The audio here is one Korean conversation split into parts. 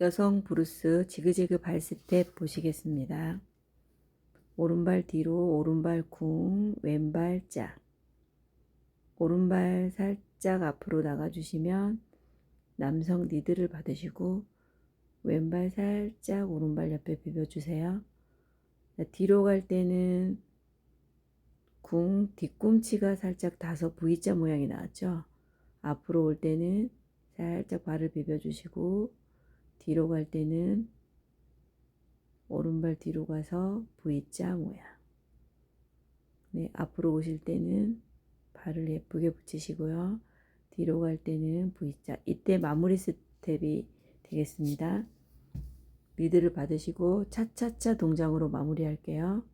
여성 브루스 지그재그 발 스텝 보시겠습니다. 오른발 뒤로 오른발 쿵 왼발 짝 오른발 살짝 앞으로 나가주시면 남성 니드를 받으시고 왼발 살짝 오른발 옆에 비벼주세요. 자, 뒤로 갈 때는 궁 뒤꿈치가 살짝 다소 V자 모양이 나왔죠. 앞으로 올 때는 살짝 발을 비벼주시고 뒤로 갈 때는 오른발 뒤로 가서 V자 모양. 네, 앞으로 오실 때는 발을 예쁘게 붙이시고요. 뒤로 갈 때는 V자. 이때 마무리 스텝이 되겠습니다. 리드를 받으시고 차차차 동작으로 마무리할게요.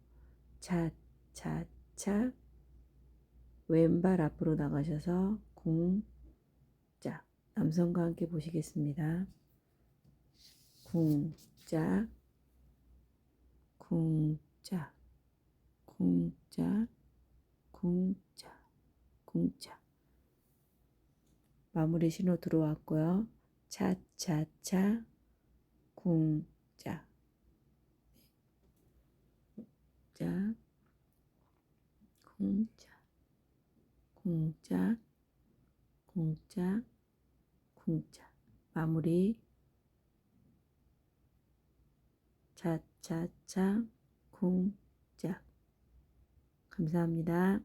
차차차 왼발 앞으로 나가셔서 궁짝 남성과 함께 보시겠습니다. 궁짝 궁짝 궁짝 궁짝 궁짝. 마무리 신호 들어왔고요. 차차차 궁짝. 짝 궁짝 궁짝 궁짝 궁짝. 마무리 차차차 궁짝 감사합니다.